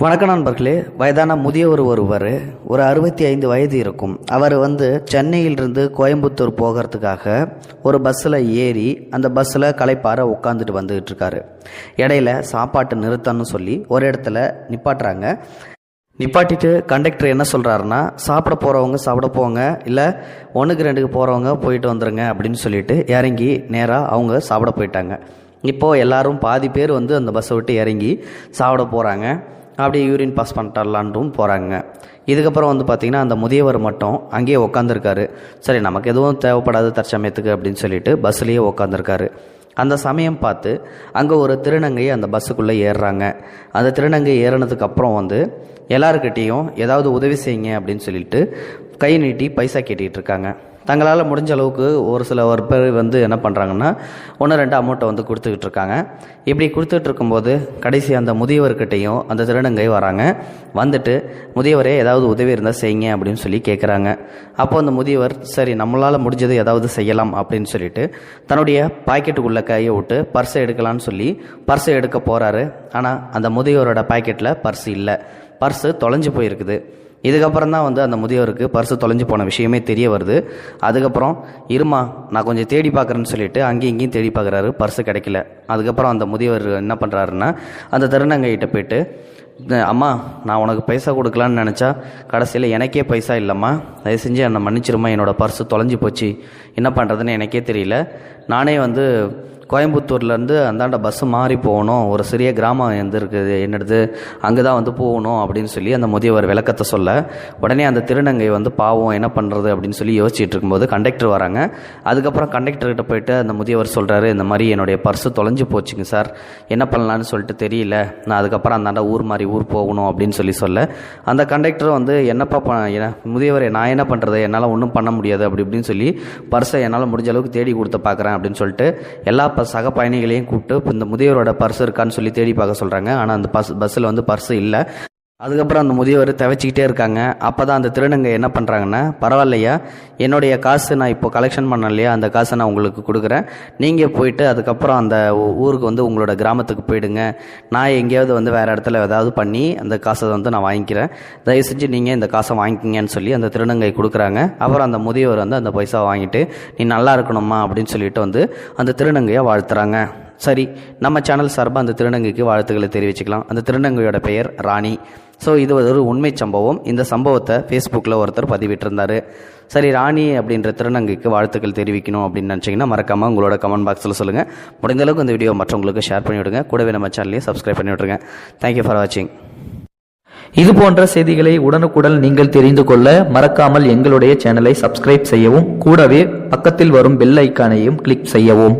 வணக்கம் நண்பர்களே வயதான முதியவர் ஒருவர் ஒரு அறுபத்தி ஐந்து வயது இருக்கும். அவர் வந்து சென்னையிலிருந்து கோயம்புத்தூர் போகிறதுக்காக ஒரு பஸ்ஸில் ஏறி அந்த பஸ்ஸில் களைப்பார உட்காந்துட்டு வந்துகிட்டு இருக்காரு. இடையில சாப்பாட்டு நிறுத்தம்னு சொல்லி ஒரு இடத்துல நிப்பாட்டுறாங்க. நிப்பாட்டிட்டு கண்டக்டர் என்ன சொல்கிறாருன்னா சாப்பிட போகிறவங்க சாப்பிட போங்க இல்லை ஒன்றுக்கு ரெண்டுக்கு போகிறவங்க போயிட்டு வந்துருங்க அப்படின்னு சொல்லிட்டு இறங்கி நேராக அவங்க சாப்பிட போயிட்டாங்க. இப்போது எல்லாரும் பாதி பேர் வந்து அந்த பஸ்ஸை விட்டு இறங்கி சாப்பிட போகிறாங்க அப்படியே யூரின் பாஸ் பண்ணிட்டலான்ட்டும் போகிறாங்க இதுக்கப்புறம் வந்து பார்த்திங்கன்னா அந்த முதியவர் மட்டும் அங்கேயே உட்காந்துருக்காரு சரி நமக்கு எதுவும் தேவைப்படாது தற்சமயத்துக்கு அப்படின்னு சொல்லிட்டு பஸ்ஸுலேயே உட்காந்துருக்காரு அந்த சமயம் பார்த்து அங்கே ஒரு திருநங்கை அந்த பஸ்ஸுக்குள்ளே ஏறுறாங்க. அந்த திருநங்கை ஏறினதுக்கு அப்புறம் வந்து எல்லாருக்கிட்டேயும் ஏதாவது உதவி செய்யுங்க அப்படின்னு சொல்லிட்டு கை நீட்டி பைசா கேட்டிகிட்டு இருக்காங்க. தங்களால் முடிஞ்ச அளவுக்கு ஒரு சில ஒரு பேர் வந்து என்ன பண்ணுறாங்கன்னா ஒன்று ரெண்டு அமௌண்ட்டை வந்து கொடுத்துக்கிட்டு இருக்காங்க. இப்படி கொடுத்துட்டு இருக்கும்போது கடைசி அந்த முதியவர்கிட்டையும் அந்த திருநங்கை வராங்க. வந்துட்டு முதியவரே ஏதாவது உதவி இருந்தால் செய்யுங்க அப்படின்னு சொல்லி கேட்குறாங்க அப்போ அந்த முதியவர் சரி நம்மளால் முடிஞ்சது ஏதாவது செய்யலாம் அப்படின்னு சொல்லிட்டு தன்னுடைய பாக்கெட்டுக்குள்ளே கையை விட்டு பர்ஸை எடுக்கலான்னு சொல்லி பர்ஸை எடுக்க போகிறாரு ஆனால் அந்த முதியவரோட பாக்கெட்டில் பர்ஸ் இல்லை. பர்ஸு தொலைஞ்சு போயிருக்குது. இதுக்கப்புறம் தான் வந்து அந்த முதியவருக்கு பர்ஸு தொலைஞ்சு போன விஷயமே தெரிய வருது. அதுக்கப்புறம் இருமா நான் கொஞ்சம் தேடி பார்க்குறேன்னு சொல்லிட்டு அங்கேயும் இங்கேயும் தேடி பார்க்குறாரு பர்ஸு கிடைக்கல. அதுக்கப்புறம் அந்த முதியவர் என்ன பண்ணுறாருன்னா அந்த திருநங்கைகிட்ட போயிட்டு அம்மா நான் உனக்கு பைசா கொடுக்கலான்னு நினச்சா கடைசியில் எனக்கே பைசா இல்லைம்மா. தயவு செஞ்சு என்னை மன்னிச்சிருமா என்னோடய பர்ஸு தொலைஞ்சு போச்சு. என்ன பண்ணுறதுன்னு எனக்கே தெரியல. நானே வந்து கோயம்புத்தூர்லேருந்து அந்தாண்ட பஸ்ஸு மாறி போகணும். ஒரு சிறிய கிராமம் எந்த இருக்குது. என்னது அங்கே தான் வந்து போகணும் அப்படின்னு சொல்லி அந்த முதியவர் விளக்கத்தை சொல்ல உடனே அந்த திருநங்கை வந்து பாவம் என்ன பண்ணுறது அப்படின்னு சொல்லி யோசிச்சுட்டு இருக்கும்போது கண்டக்டர் வராங்க. அதுக்கப்புறம் கண்டக்டர்கிட்ட போயிட்டு அந்த முதியவர் சொல்கிறாரு இந்த மாதிரி என்னுடைய பர்ஸு தொலைஞ்சு போச்சுங்க சார் என்ன பண்ணலான்னு சொல்லிட்டு தெரியல. நான் அதுக்கப்புறம் அந்தாண்ட ஊர் மாதிரி ஊர் போகணும் அப்படின்னு சொல்லி சொல்ல. அந்த கண்டக்டர் வந்து என்னப்பா ப என்ன- முதியவரே நான் என்ன பண்ணுறது என்னால் ஒன்றும் பண்ண முடியாது அப்படி இப்படின்னு சொல்லி பர்ஸை என்னால் முடிஞ்ச அளவுக்கு தேடி கொடுத்து பார்க்குறேன் அப்படின்னு சொல்லிட்டு எல்லா ப சக பயணிகளையும் கூப்பிட்டு இப்போ இந்த முதியவரோட பர்ஸ் இருக்கான்னு சொல்லி தேடி பார்க்க சொல்கிறாங்க ஆனால் அந்த பஸ் பஸ்ஸில் வந்து பர்ஸ் இல்லை. அதுக்கப்புறம் அந்த முதியவர் தவச்சிக்கிட்டே இருக்காங்க. அப்போ தான் அந்த திருநங்கை என்ன பண்ணுறாங்கன்னா பரவாயில்லையா என்னுடைய காசு நான் இப்போ கலெக்ஷன் பண்ண இல்லையா அந்த காசை நான் உங்களுக்கு கொடுக்குறேன். நீங்கள் போயிட்டு அதுக்கப்புறம் அந்த ஊருக்கு வந்து உங்களோட கிராமத்துக்கு போயிடுங்க. நான் எங்கேயாவது வந்து வேறு இடத்துல ஏதாவது பண்ணி அந்த காசை வந்து நான் வாங்கிக்கிறேன். தயவு செஞ்சு நீங்கள் இந்த காசை வாங்கிக்கிங்கன்னு சொல்லி அந்த திருநங்கை கொடுக்குறாங்க. அப்புறம் அந்த முதியவர் வந்து அந்த பைசா வாங்கிட்டு நீ நல்லா இருக்கணுமா அப்படின்னு சொல்லிட்டு வந்து அந்த திருநங்கையை வாழ்த்துறாங்க. சரி நம்ம சேனல் சார்பாக அந்த திருநங்கைக்கு வாழ்த்துக்களை தெரிவிச்சுக்கலாம். அந்த திருநங்கையோட பெயர் ராணி. ஸோ இது ஒரு உண்மை சம்பவம். இந்த சம்பவத்தை ஃபேஸ்புக்கில் ஒருத்தர் பதிவிட்டிருந்தார். சரி ராணி அப்படின்ற திருநங்கைக்கு வாழ்த்துக்கள் தெரிவிக்கணும் அப்படின்னு நினச்சிங்கன்னா மறக்காமல் உங்களோட கமெண்ட் பாக்ஸில் சொல்லுங்கள் முடிந்த அளவுக்கு இந்த வீடியோ மற்றவங்களுக்கு ஷேர் பண்ணிவிடுங்க கூடவே நம்ம சேனலையும் சப்ஸ்கிரைப் பண்ணி விட்ருங்க தேங்க்யூ ஃபார் வாட்சிங் இது போன்ற செய்திகளை உடனுக்குடன் நீங்கள் தெரிந்து கொள்ள மறக்காமல் எங்களுடைய சேனலை சப்ஸ்கிரைப் செய்யவும் கூடவே பக்கத்தில் வரும் பெல் ஐக்கானையும் கிளிக் செய்யவும்.